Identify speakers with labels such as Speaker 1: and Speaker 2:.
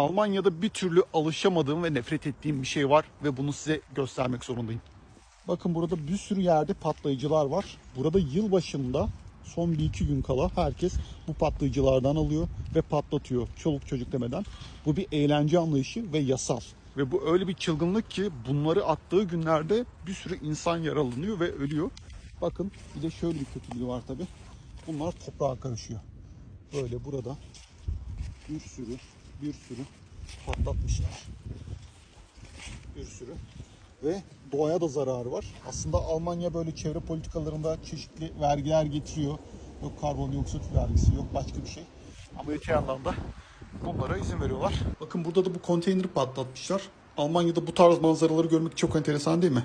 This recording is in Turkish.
Speaker 1: Almanya'da bir türlü alışamadığım ve nefret ettiğim bir şey var ve bunu size göstermek zorundayım. Bakın burada bir sürü yerde patlayıcılar var. Burada yılbaşında son bir iki gün kala herkes bu patlayıcılardan alıyor ve patlatıyor çoluk çocuk demeden. Bu bir eğlence anlayışı ve yasal. Ve bu öyle bir çılgınlık ki bunları attığı günlerde bir sürü insan yaralanıyor ve ölüyor. Bakın bir de şöyle bir kötülüğü var tabi. Bunlar toprağa karışıyor. Böyle burada bir sürü bir sürü patlatmışlar. Bir sürü. Ve doğaya da zararı var. Aslında Almanya böyle çevre politikalarında çeşitli vergiler getiriyor. Yok karbondioksit vergisi, yok başka bir şey. Ama öte yandan da bunlara izin veriyorlar. Bakın burada da bu konteyneri patlatmışlar. Almanya'da bu tarz manzaraları görmek çok enteresan değil mi?